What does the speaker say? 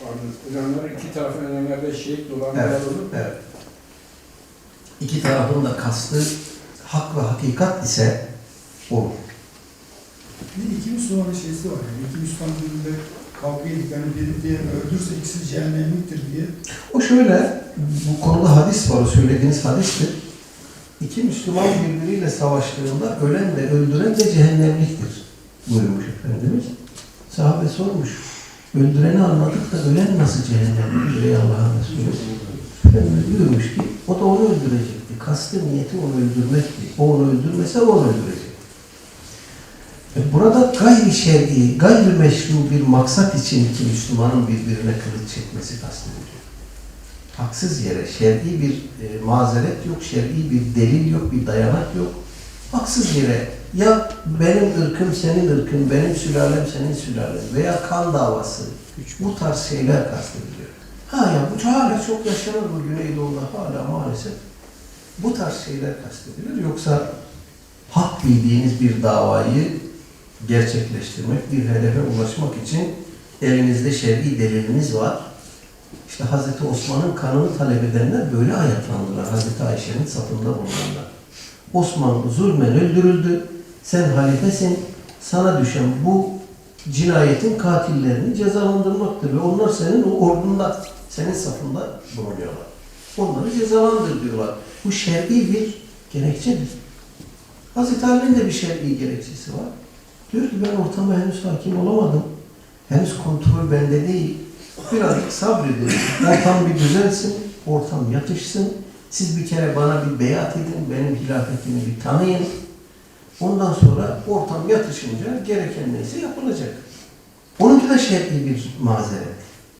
Pardon, Hocamlar iki tarafın önemlerde şehit dolanlar Evet, olup evet. İki tarafın da kastı hak ve hakikat ise olur. Bir iki Müslümanın şeysi var yani. İki Müslüman birbirinde kavga edip yani biri diğerini öldürse ikisi cehennemliktir diye. O şöyle, bu konuda hadis var, o söylediğiniz hadistir. İki Müslüman birbiriyle savaştığında ölen ve öldüren de cehennemliktir buyurmuş Efendimiz. Sahabe sormuş, öldüreni anladık da ölen nasıl cehennemliktir ey Allah'ın Resulü? Efendimiz buyurmuş ki, o da onu öldürecekti. Kastı niyeti onu öldürmekti. O onu öldürmese o onu öldürecek. E Burada gayri şer'i, gayri meşru bir maksat için iki Müslümanın birbirine kılıç çekmesi kastediliyor. Haksız yere şer'i bir e, mazeret yok, şer'i bir delil yok, bir dayanak yok. Haksız yere ya benim ırkım senin ırkın, benim sülalem senin sülalen veya kan davası, bu tarz şeyler kastediliyor. Ha ya bu hala çok yaşanır bu Güneydoğu'da hala maalesef. Bu tarz şeyler kastedilir. Yoksa hak bildiğiniz bir davayı gerçekleştirmek, bir hedefe ulaşmak için elinizde şer'i deliliniz var. İşte Hazreti Osman'ın kanını talep edenler böyle ayaklandılar. Hazreti Ayşe'nin safında bulunanlar. Osman zulmen öldürüldü. Sen halifesin. Sana düşen bu cinayetin katillerini cezalandırmaktır. Ve onlar senin ordunda, senin safında bulunuyorlar. Onları cezalandır diyorlar. Bu şer'i bir gerekçedir. Hazreti Ali'nin de bir şer'i gerekçesi var. Diyor ki ben ortama henüz hakim olamadım. Henüz kontrol bende değil. Birazcık sabredin. Ortam bir düzelsin, ortam yatışsın. Siz bir kere bana bir beyat edin, benim hilafetimi bir tanıyın. Ondan sonra ortam yatışınca gereken neyse yapılacak. Onunki de şer'i bir mazeret.